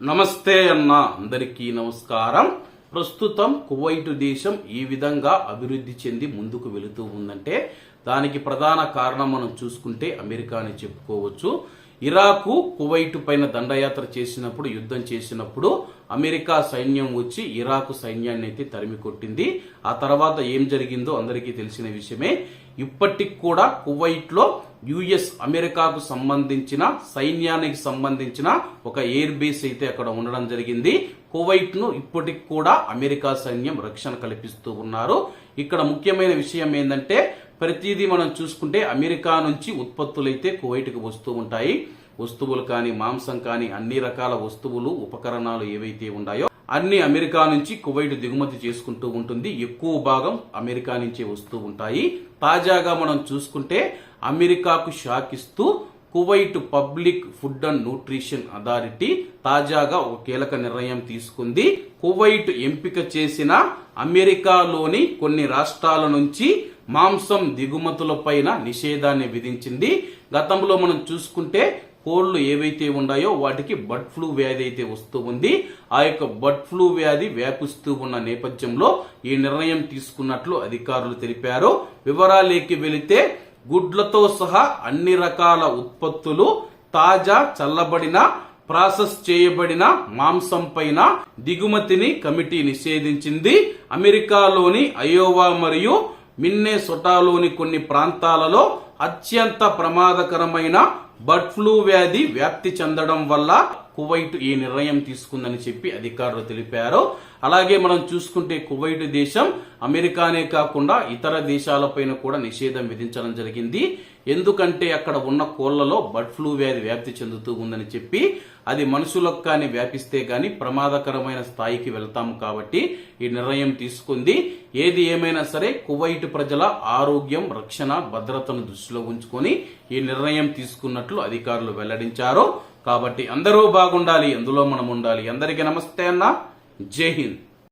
నమస్తే అన్న అందరికీ నమస్కారం. ప్రస్తుతం కువైట్ దేశం ఈ విధంగా అభివృద్ధి చెంది ముందుకు వెళుతూ ఉందంటే దానికి ప్రధాన కారణం మనం చూసుకుంటే అమెరికా అని చెప్పుకోవచ్చు. ఇరాకు కువైట్ పైన దండయాత్ర చేసినప్పుడు యుద్ధం చేసినప్పుడు అమెరికా సైన్యం వచ్చి ఇరాకు సైన్యాన్ని అయితే తరిమి కొట్టింది. ఆ తర్వాత ఏం జరిగిందో అందరికీ తెలిసిన విషయమే. ఇప్పటికి కూడా కువైట్లో యుఎస్ అమెరికాకు సంబంధించిన సైన్యానికి సంబంధించిన ఒక ఎయిర్ బేస్ అయితే అక్కడ ఉండడం జరిగింది. కువైట్ను ఇప్పటికి కూడా అమెరికా సైన్యం రక్షణ కల్పిస్తూ ఉన్నారు. ఇక్కడ ముఖ్యమైన విషయం ఏంటంటే ప్రతిదీ మనం చూసుకుంటే అమెరికా నుంచి ఉత్పత్తులు అయితే కువైట్కి వస్తూ ఉంటాయి. వస్తువులు కానీ మాంసం కానీ అన్ని రకాల వస్తువులు ఉపకరణాలు ఏవైతే ఉన్నాయో అన్ని అమెరికా నుంచి కువైట్ దిగుమతి చేసుకుంటూ ఉంటుంది. ఎక్కువ భాగం అమెరికా నుంచే వస్తూ ఉంటాయి. తాజాగా మనం చూసుకుంటే అమెరికాకు షాక్ ఇస్తూ Kuwait public food and nutrition authority తాజాగా ఒక కీలక నిర్ణయం తీసుకుంది. కువైట్ ఎంపిక చేసిన అమెరికాలోని కొన్ని రాష్ట్రాల నుంచి మాంసం దిగుమతులపైన నిషేధాన్ని విధించింది. గతంలో మనం చూసుకుంటే కోళ్ళు ఏవైతే ఉన్నాయో వాటికి బర్డ్ ఫ్లూ వ్యాధి అయితే వస్తూ ఉంది. ఆ యొక్క బర్డ్ ఫ్లూ వ్యాధి వ్యాపిస్తూ ఉన్న నేపథ్యంలో ఈ నిర్ణయం తీసుకున్నట్లు అధికారులు తెలిపారు. వివరాలేకి వెళితే గుడ్లతో సహా అన్ని రకాల ఉత్పత్తులు తాజా చల్లబడిన ప్రాసెస్ చేయబడిన మాంసం పైన దిగుమతిని కమిటీ నిషేధించింది. అమెరికాలోని అయోవా మరియు మిన్నెసొటాలోని కొన్ని ప్రాంతాలలో అత్యంత ప్రమాదకరమైన బర్డ్ ఫ్లూ వ్యాధి వ్యాప్తి చెందడం వల్ల కువైట్ ఈ నిర్ణయం తీసుకుందని చెప్పి అధికారులు తెలిపారు. అలాగే మనం చూసుకుంటే కువైట్ దేశం అమెరికానే కాకుండా ఇతర దేశాలపైన కూడా నిషేధం విధించడం జరిగింది. ఎందుకంటే అక్కడ ఉన్న కోళ్ళలో బర్డ్ ఫ్లూ వ్యాధి వ్యాప్తి చెందుతూ ఉందని చెప్పి అది మనుషులకు కానీ వ్యాపిస్తే కానీ ప్రమాదకరమైన స్థాయికి వెళ్తాము కాబట్టి ఈ నిర్ణయం తీసుకుంది. ఏది ఏమైనా సరే కువైట్ ప్రజల ఆరోగ్యం రక్షణ భద్రతను దృష్టిలో ఉంచుకొని ఈ నిర్ణయం తీసుకున్నట్లు అధికారులు వెల్లడించారు. కాబట్టి అందరూ బాగుండాలి అందులో మనం ఉండాలి. అందరికీ నమస్తే అన్న. जय हिंद